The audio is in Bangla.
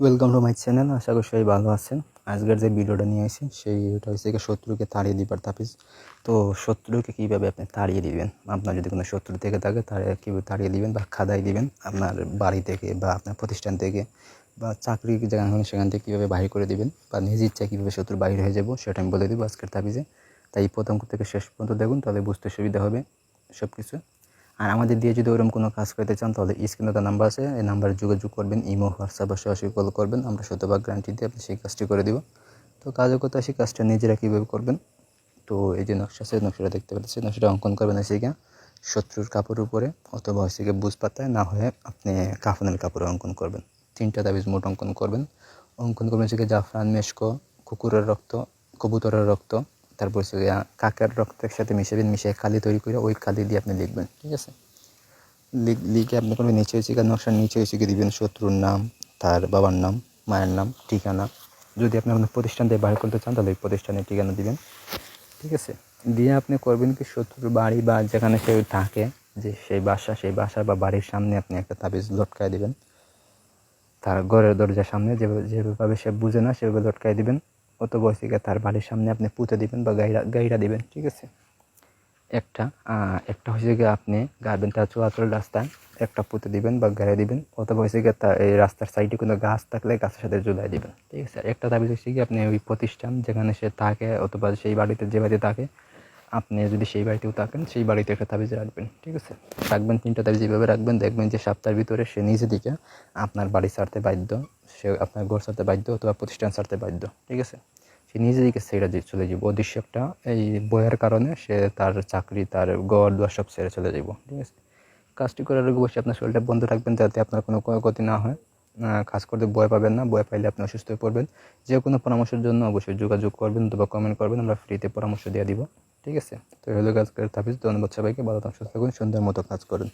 ওয়েলকাম টু মাই চ্যানেল আশা করি সবাই ভালো আছেন। আজকের যে ভিডিওটা নিয়ে আসি সেইটা হচ্ছে কি শত্রুকে তাড়িয়ে দিবার তাপিস তো শত্রুকে কীভাবে আপনি তাড়িয়ে দিবেন? আপনার যদি কোনো শত্রু থেকে থাকে, তাহলে কীভাবে তাড়িয়ে দিবেন বা খাদাই দিবেন? আপনার বাড়ি থেকে বা আপনার প্রতিষ্ঠান থেকে বা চাকরি যেখানে হবে সেখান থেকে কীভাবে বাহির করে দিবেন? বা নিজ ইচ্ছায় কীভাবে শত্রু বাহির হয়ে যাব, সেটা আমি বলে দেবো আজকের তাবিজে। তাই প্রথম থেকে শেষ পর্যন্ত দেখুন, তাহলে বুঝতে সুবিধা হবে সব কিছু আর আমাদের দিয়ে যদি ওরকম কোনো কাজ করতে চান, তাহলে স্ক্রিনে তো নাম্বার আছে, এই নাম্বারে যোগাযোগ করবেন, ইমো, হোয়াটসঅ্যাপ বা সরাসরি কল করবেন। আমরা শতভাগ গ্যারান্টি দিয়ে আপনি সেই কাজটি করে দিব। তো কাজও করতে সেই কাজটা নিজেরা কীভাবে করবেন? তো এই যে নকশা আছে, নকশাটা দেখতে পাচ্ছি নকশাটা অঙ্কন করবেন হচ্ছে গিয়ে শত্রুর কাপড়ের উপরে অথবা হচ্ছে গিয়ে বুঝ পাতায়, না হয়ে আপনি কাফনের কাপড়ে অঙ্কন করবেন। তিনটা তাবিজ মোট অঙ্কন করবেন। অঙ্কন করবেন হচ্ছে গিয়ে জাফরান, মেশকো, কুকুরের রক্ত, কবুতরের রক্ত তারপর গিয়ে কাকের রক্তের সাথে মিশাবেন মিশিয়ে কালি তৈরি করে ওই কালি দিয়ে আপনি লিখবেন, ঠিক আছে? লিখ- আপনি করবেন নিচে গিয়ে নকশার নিচে হচ্ছে গিয়ে দিবেন শত্রুর নাম, তার বাবার নাম, মায়ের নাম, ঠিকানা। যদি আপনি আপনার প্রতিষ্ঠান দিয়ে বাইর করতে চান তাহলে ওই প্রতিষ্ঠানের ঠিকানা দিবেন, ঠিক আছে? দিয়ে আপনি করবেন কি শত্রুর বাড়ি বা যেখানে সে থাকে, যে সেই বাসা সেই বাসা বা বাড়ির সামনে আপনি একটা তাবিজ লটকায় দেবেন। তার ঘরের দরজার সামনে যেভাবে যেভাবে সে বুঝে না, সেভাবে লটকায় দিবেন। অত বয়সীকে তার বাড়ির সামনে আপনি পুঁতে দিবেন বা গাইরা গাইরা দিবেন, ঠিক আছে? একটা একটা হচ্ছে গিয়ে আপনি গাবেন তার চলাচল রাস্তায় একটা পুঁতে দিবেন বা গাড়ি দিবেন অথবা হচ্ছে গিয়ে তার এই রাস্তার সাইডে কোনো গাছ থাকলে গাছের সাথে জোলাই দিবেন, ঠিক আছে? একটা দাবি হচ্ছে কি আপনি ওই প্রতিষ্ঠান যেখানে সে থাকে অথবা সেই বাড়িতে, যে বাড়িতে থাকে আপনি যদি সেই বাড়িতেও থাকেন, সেই বাড়িতে একটা তাবিজ রাখবেন, ঠিক আছে? রাখবেন, তিনটা তাবিজ যেভাবে রাখবেন, দেখবেন যে সপ্তাহের ভিতরে সে নিজে দিকে আপনার বাড়ি ছাড়তে বাধ্য, সে আপনার ঘর ছাড়তে বাধ্য অথবা প্রতিষ্ঠান ছাড়তে বাধ্য, ঠিক আছে? সে নিজে দিকে দিয়ে চলে যাব অদৃশ্য একটা এই বইয়ের কারণে সে তার চাকরি, তার ঘর দুয়ার সব ছেড়ে চলে যাব ঠিক আছে? কাজটি করার আগে অবশ্যই আপনার শরীরটা বন্ধ রাখবেন যাতে আপনার কোনো ক্ষয়ক্ষতি না হয়। কাজ করতে ভয় পাবেন না, ভয় পাইলে আপনি অসুস্থ হয়ে পড়বেন। যে কোনো পরামর্শের জন্য অবশ্যই যোগাযোগ করবেন অথবা কমেন্ট করবেন, আমরা ফ্রিতে পরামর্শ দিয়ে দিব। ঠিক আছে? তো হলো কাজ করে তাবিজ ধন্যবাদ সবাইকে। ভালো থাকুন, সুস্থ থাকুন মতো কাজ করুন।